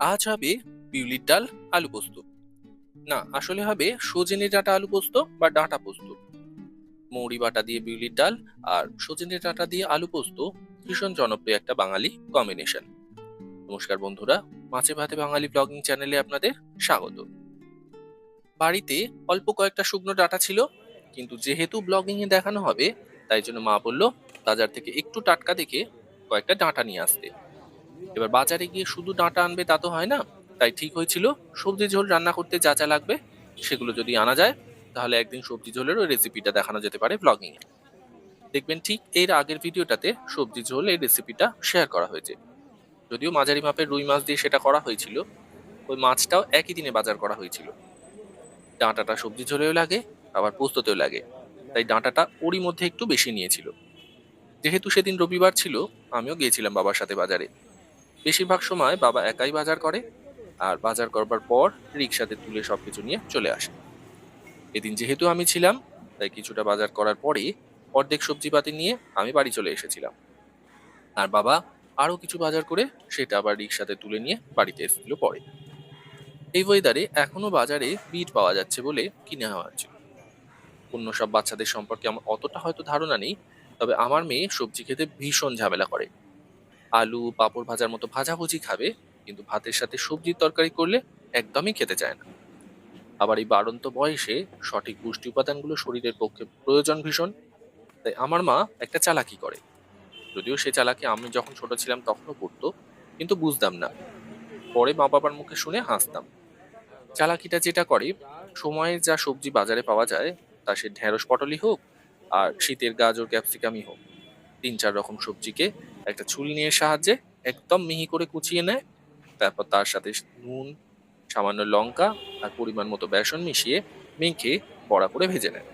আজ হবে বিউলির ডাল, আলু পোস্ত। না, আসলে হবে সজনে ডাঁটা আলু পোস্ত বা ডাঁটা পোস্ত। মৌরি বাটা দিয়ে বিউলির ডাল আর সজনে ডাঁটা দিয়ে আলু পোস্ত ভীষণ জনপ্রিয় একটা বাঙালি কম্বিনেশন নমস্কার বন্ধুরা, মাছে ভাতে বাঙালি ব্লগিং চ্যানেলে আপনাদের স্বাগত। বাড়িতে অল্প কয়েকটা শুকনো ডাঁটা ছিল, কিন্তু যেহেতু ব্লগিং এ দেখানো হবে, তাই জন্য মা বলল, বাজার থেকে একটু টাটকা দেখে কয়েকটা ডাঁটা নিয়ে আসতে। এবার বাজারে গিয়ে শুধু ডাঁটা আনবে তা তো হয় না। তাই ঠিক হয়েছিল, সবজি ঝোল রান্না করতে যা যা লাগবে সেগুলো যদি আনা যায়, তাহলে একদিন সবজি ঝোলের ওই রেসিপিটা দেখানো যেতে পারে ব্লগিং এ দেখবেন ঠিক এর আগের ভিডিওটাতে সবজি ঝোল এই রেসিপিটা শেয়ার করা হয়েছে। যদিও মাঝারি মাপের রুই মাছ দিয়ে সেটা করা হয়েছিল, ওই মাছটাও একই দিনে বাজার করা হয়েছিল। ডাঁটাটা সবজি ঝোলেও লাগে, আবার পোস্ততেও লাগে। তাই ডাঁটাটা ওরই মধ্যে একটু বেশি নিয়েছিল। যেহেতু সেদিন রবিবার ছিল, আমিও গিয়েছিলাম বাবার সাথে বাজারে। বেশিরভাগ সময় বাবা একাই বাজার করে আর বাজার করবার পর রিক্সাতে তুলে সব কিছু নিয়ে চলে আসে। এদিন যেহেতু আমি ছিলাম, তাই কিছুটা বাজার করার পরে অর্ধেক সবজিপাতি নিয়ে আমি বাড়ি চলে এসেছিলাম। আর বাবা আরও কিছু বাজার করে সেটা আবার রিক্সাতে তুলে নিয়ে বাড়িতে এসেছিল পরে। এই ওয়েদারে এখনও বাজারে বিট পাওয়া যাচ্ছে বলে কিনে নেওয়া হচ্ছিল অন্য সব বাচ্চাদের সম্পর্কে আমার অতটা হয়তো ধারণা নেই, তবে আমার মেয়ে সবজি খেতে ভীষণ ঝামেলা করে। আলু, পাঁপড় ভাজার মতো ভাজাভুজি খাবে, কিন্তু ভাতের সাথে সবজির তরকারি করলে একদমই খেতে চায় না। আবার এই বাড়ন্ত বয়সে সঠিক পুষ্টি উপাদানগুলো শরীরের পক্ষে প্রয়োজন ভীষণ। তাই আমার মা একটা চালাকি করে। যদিও সে চালাকি আমি যখন ছোট ছিলাম তখনও করতো, কিন্তু বুঝতাম না। পরে মা বাবার মুখে শুনে হাসতাম। চালাকিটা যেটা করে, সময়ে যা সবজি বাজারে পাওয়া যায়, তা সে ঢেঁড়স পটলই হোক আর শীতের গাজর, ক্যাপসিকামই হোক। তিন চার রকম সবজিকে একটা ছুলনির সাহায্যে একদম মিহি করে কুচিয়ে নেয়। তারপর তার সাথে নুন, সামান্য লঙ্কা আর পরিমাণ মতো বেসন মিশিয়ে মেখে বড়া করে ভেজে নেয়।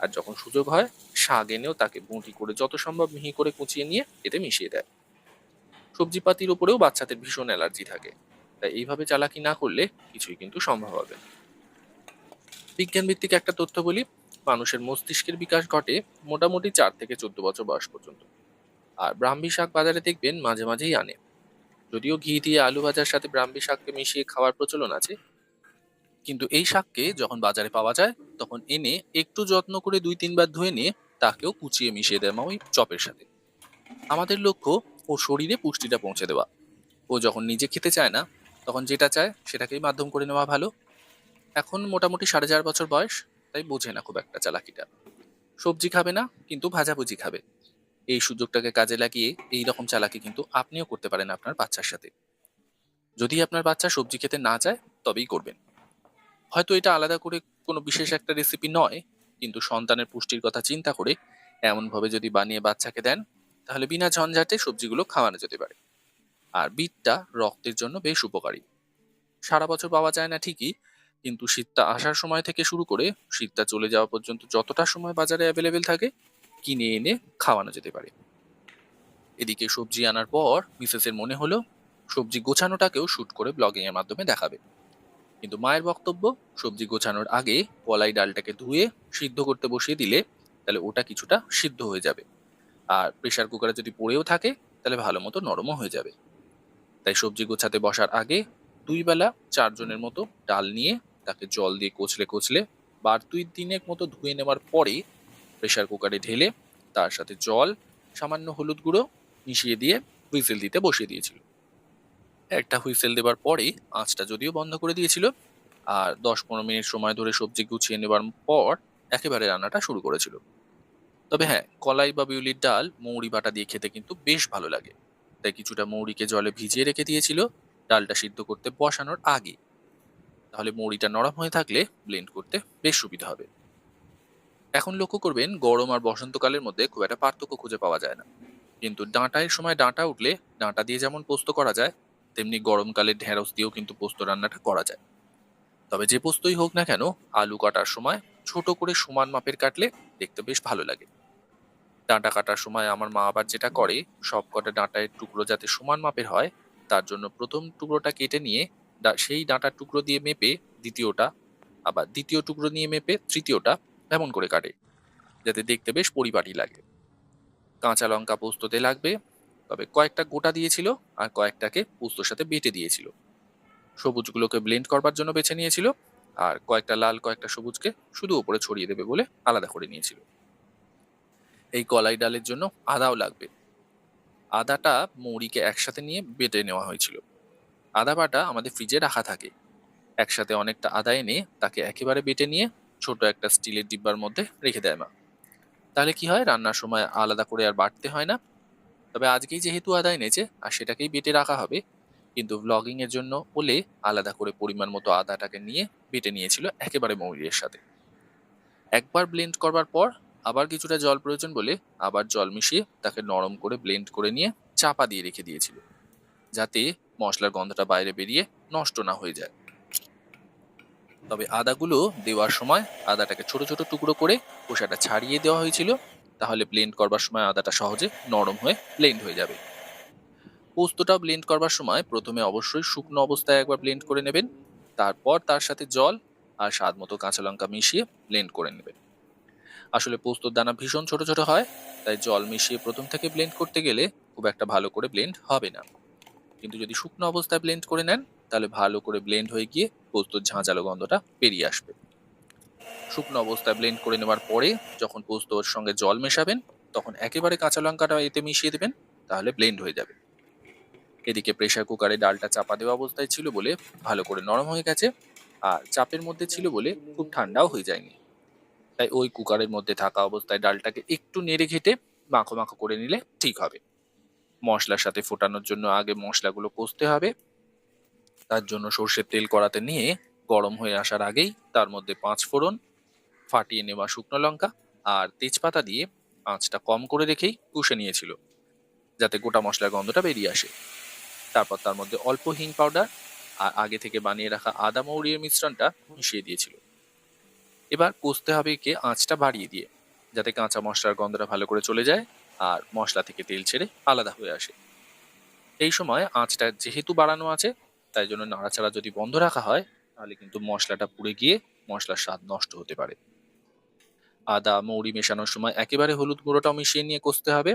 আর যখন সুযোগ হয়, শাক এনেও তাকে বুঁটি করে যত সম্ভব মিহি করে কুচিয়ে নিয়ে এতে মিশিয়ে দেয়। সবজিপাতির উপরেও বাচ্চাদের ভীষণ অ্যালার্জি থাকে। তাই এইভাবে চালাকি না করলে কিছুই কিন্তু সম্ভব হবে বিজ্ঞান ভিত্তিক একটা তথ্য বলি মানুষের মস্তিষ্কের বিকাশ ঘটে মোটামুটি চার থেকে চোদ্দ বছর বয়স পর্যন্ত। আর ব্রাহ্মী শাক বাজারে দেখবেন মাঝে মাঝেই আনে। যদিও ঘি দিয়ে আলু ভাজার সাথে ব্রাহ্মী শাককে মিশিয়ে খাওয়ার প্রচলন আছে, কিন্তু এই শাককে যখন বাজারে পাওয়া যায়, তখন এনে একটু যত্ন করে দুই তিনবার ধুয়ে নিয়ে তাকেও কুচিয়ে মিশিয়ে মা ওই চপের সাথে। আমাদের লক্ষ্য ও শরীরে পুষ্টিটা পৌঁছে দেওয়া। ও যখন নিজে খেতে চায় না, তখন যেটা চায় সেটাকেই মাধ্যম করে নেওয়া ভালো। এখন মোটামুটি সাড়ে চার বছর বয়স, তাই বোঝে না খুব একটা চালাকিটা। সবজি খাবে না, কিন্তু ভাজাভুজি খাবে। এই সুযোগটাকে কাজে লাগিয়ে এই রকম চালাকি কিন্তু আপনিও করতে পারেন আপনার বাচ্চার সাথে। যদি আপনার বাচ্চা সবজি খেতে না চায়, তবেই করবেন। হয়তো এটা আলাদা করে কোনো বিশেষ একটা রেসিপি নয়, কিন্তু সন্তানের পুষ্টির কথা চিন্তা করে এমনভাবে যদি বানিয়ে বাচ্চাকে দেন, তাহলে বিনা ঝঞ্ঝাটে সবজিগুলো খাওয়ানো যেতে পারে। আর বিটটা রক্তের জন্য বেশ উপকারী। সারা বছর পাওয়া যায় না ঠিকই, কিন্তু শীতটা আসার সময় থেকে শুরু করে শীতটা চলে যাওয়া পর্যন্ত যতটা সময় বাজারে অ্যাভেলেবেল থাকে কিনে এনে খাওয়ানো যেতে পারে। এদিকে সবজি আনার পর মিসেসের মনে হলো, সবজি গোছানোটাকেও শুট করে ব্লগিং এর মাধ্যমে দেখাবে। কিন্তু মায়ের বক্তব্য, সবজি গোছানোর আগে কলাই ডালটাকে ধুয়ে সিদ্ধ করতে বসিয়ে দিলে তাহলে ওটা কিছুটা সিদ্ধ হয়ে যাবে। আর প্রেসার কুকারে যদি পড়েও থাকে, তাহলে ভালো মতো নরমও হয়ে যাবে। তাই সবজি গোছাতে বসার আগে দুই বেলা চারজনের মতো ডাল নিয়ে তাকে জল দিয়ে কচলে কচলে বার দুই দিনের মতো ধুয়ে নেওয়ার পরে প্রেসার কুকারে ঢেলে তার সাথে জল, সামান্য হলুদ গুঁড়ো মিশিয়ে দিয়ে হুইসেল দিতে বসিয়ে দিয়েছিল। একটা হুইসেল দেবার পরে আঁচটা যদিও বন্ধ করে দিয়েছিল আর দশ পনেরো মিনিট সময় ধরে সবজি গুছিয়ে নেবার পর একেবারে রান্নাটা শুরু করেছিল। তবে হ্যাঁ কলাই বা বিউলির ডাল মৌরি বাটা দিয়ে খেতে কিন্তু বেশ ভালো লাগে। তাই কিছুটা মৌরিকে জলে ভিজিয়ে রেখে দিয়েছিল ডালটা সিদ্ধ করতে বসানোর আগে। তাহলে মৌরিটা নরম হয়ে থাকলে ব্লেন্ড করতে বেশ সুবিধা হবে। এখন লক্ষ্য করবেন, গরম আর বসন্তকালের মধ্যে খুব একটা পার্থক্য খুঁজে পাওয়া যায় না। কিন্তু ডাঁটায় সময় ডাঁটা উঠলে ডাঁটা দিয়ে যেমন পোস্ত করা যায়, তেমনি গরমকালে ঢেঁড়স দিয়েও কিন্তু পোস্ত রান্নাটা করা যায়। তবে যে পোস্তই হোক না কেন, আলু কাটার সময় ছোট করে সমান মাপের কাটলে দেখতে বেশ ভালো লাগে। ডাঁটা কাটার সময় আমার মা আবার যেটা করে, সব কটা ডাঁটায় টুকরো যাতে সমান মাপের হয়, তার জন্য প্রথম টুকরোটা কেটে নিয়ে সেই ডাঁটার টুকরো দিয়ে মেপে দ্বিতীয়টা, আবার দ্বিতীয় টুকরো নিয়ে মেপে তৃতীয়টা এমন করে কাটে, যাতে দেখতে বেশ পরিপাটি লাগে। কাঁচা লঙ্কা পোস্ততে লাগবে, তবে কয়েকটা গোটা দিয়েছিল আর কয়েকটাকে পোস্তর সাথে বেটে দিয়েছিল। সবুজগুলোকে ব্লেন্ড করবার জন্য বেছে নিয়েছিল আর কয়েকটা লাল, কয়েকটা সবুজকে শুধু উপরে ছড়িয়ে দেবে বলে আলাদা করে নিয়েছিল। এই কলাই ডালের জন্য আদাও লাগবে। আদাটা মৌরিকে একসাথে নিয়ে বেটে নেওয়া হয়েছিল। আদা বাটা আমাদের ফ্রিজে রাখা থাকে। একসাথে অনেকটা আদা এনে তাকে একেবারে বেটে নিয়ে ছোট একটা স্টিলের ডিব্বার মধ্যে রেখে দেয় মা। তাহলে কি হয়? রান্নার সময় আলাদা করে আর বাটতে হয় না। তবে আজকেই যেহেতু আদা এনেছে আর সেটাকেই বেটে রাখা হবে, কিন্তু ব্লগিং এর জন্য ওলে আলাদা করে পরিমাণ মতো আদাটাকে নিয়ে বেটে নিয়েছিল একেবারে মৌরির সাথে। একবার ব্লেন্ড করবার পর আবার কিছুটা জল প্রয়োজন বলে আবার জল মিশিয়ে তাকে নরম করে ব্লেন্ড করে নিয়ে চাপা দিয়ে রেখে দিয়েছিল, যাতে মশলার গন্ধটা বাইরে বেরিয়ে নষ্ট না হয়ে যায়। তবে আদাগুলো দেওয়ার সময় আদাটাকে ছোট ছোট টুকরো করে খোসাটা ছাড়িয়ে দেওয়া হয়েছিল, তাহলে ব্লেন্ড করবার সময় আদাটা সহজে নরম হয়ে ব্লেন্ড হয়ে যাবে। পোস্তটা ব্লেন্ড করবার সময় প্রথমে অবশ্যই শুকনো অবস্থায় একবার ব্লেন্ড করে নেবেন, তারপর তার সাথে জল আর স্বাদ মতো কাঁচা লঙ্কা মিশিয়ে ব্লেন্ড করে নেবেন। আসলে পোস্তর দানা ভীষণ ছোট ছোট হয়, তাই জল মিশিয়ে প্রথম থেকে ব্লেন্ড করতে গেলে খুব একটা ভালো করে ব্লেন্ড হবে না। কিন্তু যদি শুকনো অবস্থায় ব্লেন্ড করে নেন, তাহলে ভালো করে ব্লেন্ড হয়ে গিয়ে পোস্তর ঝাঁঝালো গন্ধটা বেরিয়ে আসবে। শুকনো অবস্থায় ব্লেন্ড করে নেওয়ার পরে যখন পোস্তর সঙ্গে জল মেশাবেন, তখন একেবারে কাঁচা লঙ্কাটা এতে মিশিয়ে দেবেন, তাহলে ব্লেন্ড হয়ে যাবে। এদিকে প্রেসার কুকারে ডালটা চাপা দেওয়া অবস্থায় ছিল বলে ভালো করে নরম হয়ে গেছে আর চাপের মধ্যে ছিল বলে খুব ঠান্ডাও হয়ে যায়নি। তাই ওই কুকারের মধ্যে থাকা অবস্থায় ডালটাকে একটু নেড়ে ঘেটে মাখো মাখো করে নিলে ঠিক হবে। মশলার সাথে ফোটানোর জন্য আগে মশলাগুলো কষতে হবে তার জন্য সর্ষের তেল কড়াতে নিয়ে গরম হয়ে আসার আগেই তার মধ্যে পাঁচ ফোড়ন, ফাটিয়ে নেওয়া শুকনো লঙ্কা আর তেজপাতা দিয়ে আঁচটা কম করে রেখেই কষে নিয়েছিল, যাতে গোটা মশলার গন্ধটা বেরিয়ে আসে। তারপর তার মধ্যে অল্প হিং পাউডার আর আগে থেকে বানিয়ে রাখা আদা মৌরির মিশ্রণটা মিশিয়ে দিয়েছিল। এবার কষতে হবে একে আঁচটা বাড়িয়ে দিয়ে, যাতে কাঁচা মশলার গন্ধটা ভালো করে চলে যায় আর মশলা থেকে তেল ছেড়ে আলাদা হয়ে আসে। এই সময় আঁচটা যেহেতু বাড়ানো আছে তাই জন্য নাড়াচাড়া যদি বন্ধ রাখা হয়, তাহলে কিন্তু মশলাটা পুড়ে গিয়ে মশলার স্বাদ নষ্ট হতে পারে। আদা, মৌরি মেশানোর সময় একেবারে হলুদ গুঁড়োটাও মিশিয়ে নিয়ে কষতে হবে।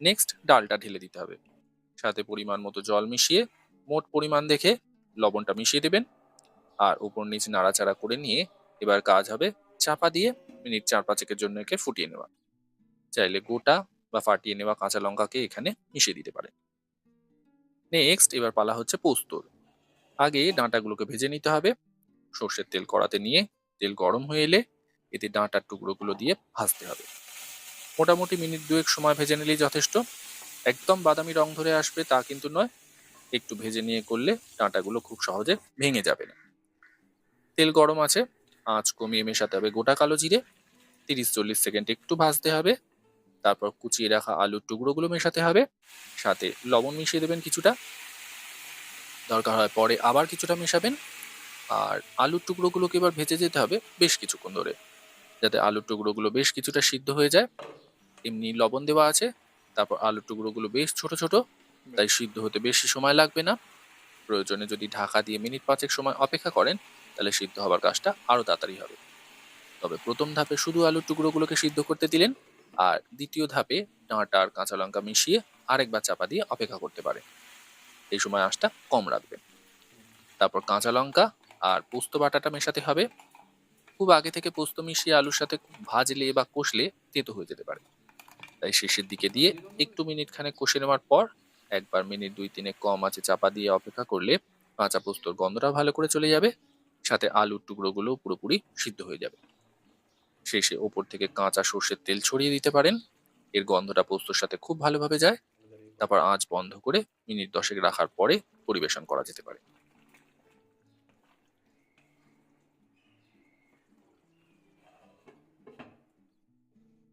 নেক্সট ডালটা ঢেলে দিতে হবে। সাথে পরিমাণ মতো জল মিশিয়ে মোট পরিমাণ দেখে লবণটা মিশিয়ে দেবেন। আর উপর নিচ নাড়াচাড়া করে নিয়ে এবার কাজ হবে চাপা দিয়ে মিনিট চার পাঁচেকের জন্য একে ফুটিয়ে নেওয়া। চাইলে গোটা বা ফাটিয়ে নেওয়া কাঁচা লঙ্কাকে এখানে মিশিয়ে দিতে পারেন। নেক্সট এবার পালা হচ্ছে পোস্তর। আগে ডাঁটাগুলোকে ভেজে নিতে হবে। সর্ষের তেল কড়াতে নিয়ে তেল গরম হয়ে এলে এতে ডাঁটার টুকরোগুলো দিয়ে ভাজতে হবে। মোটামুটি মিনিট দুয়েক সময় ভেজে নিলেই যথেষ্ট। একদম বাদামি রং ধরে আসবে তা কিন্তু নয়। একটু ভেজে নিয়ে করলে ডাঁটাগুলো খুব সহজে ভেঙে যাবে না। তেল গরম আছে। আঁচ কমিয়ে মেশাতে হবে গোটা কালো জিরে। তিরিশ চল্লিশ সেকেন্ড একটু ভাজতে হবে। তারপর কুচিয়ে রাখা আলুর টুকরোগুলো মেশাতে হবে। সাথে লবণ মিশিয়ে দেবেন কিছুটা। দরকার হয় পরে আবার কিছুটা মেশাবেন। আর আলুর টুকরোগুলোকে এবার ভেজে যেতে হবে বেশ কিছুক্ষণ ধরে। যাতে আলুর টুকরোগুলো বেশ কিছুটা সিদ্ধ হয়ে যায়। এমনি লবণ দেওয়া আছে। তারপর আলুর টুকরোগুলো বেশ ছোট ছোট। তাই সিদ্ধ হতে বেশি সময় লাগবে না। প্রয়োজনে যদি ঢাকা দিয়ে মিনিট পাঁচেক সময় অপেক্ষা করেন, তাহলে সিদ্ধ হবার কাজটা আরও তাড়াতাড়ি হবে। তবে প্রথম ধাপে শুধু আলুর টুকরোগুলোকে সিদ্ধ করতে দিলেন। আর দ্বিতীয় ধাপে ডাঁটা আর কাঁচা লঙ্কা মিশিয়ে আরেকবার চাপা দিয়ে অপেক্ষা করতে পারে। এই সময় আঁচটা কম রাখবেন। তারপর কাঁচা লঙ্কা আর পোস্ত বাটাটা মেশাতে হবে। খুব আগে থেকে পোস্ত মিশিয়ে আলুর সাথে ভাজলে বা কষলে তেতো হয়ে যেতে পারে। তাই শেষের দিকে দিয়ে একটু মিনিট খানে কষে নেওয়ার পর একবার মিনিট দুই তিনে কম আছে চাপা দিয়ে অপেক্ষা করলে কাঁচা পোস্তর গন্ধটা ভালো করে চলে যাবে। সাথে আলুর টুকরোগুলো পুরোপুরি সিদ্ধ হয়ে যাবে। শেষে ওপর থেকে কাঁচা সর্ষের তেল ছড়িয়ে দিতে পারেন। এর গন্ধটা পোস্তর সাথে খুব ভালোভাবে যায়। তারপর আঁচ বন্ধ করে মিনিট দশেক রাখার পরে পরিবেশন করা যেতে পারে।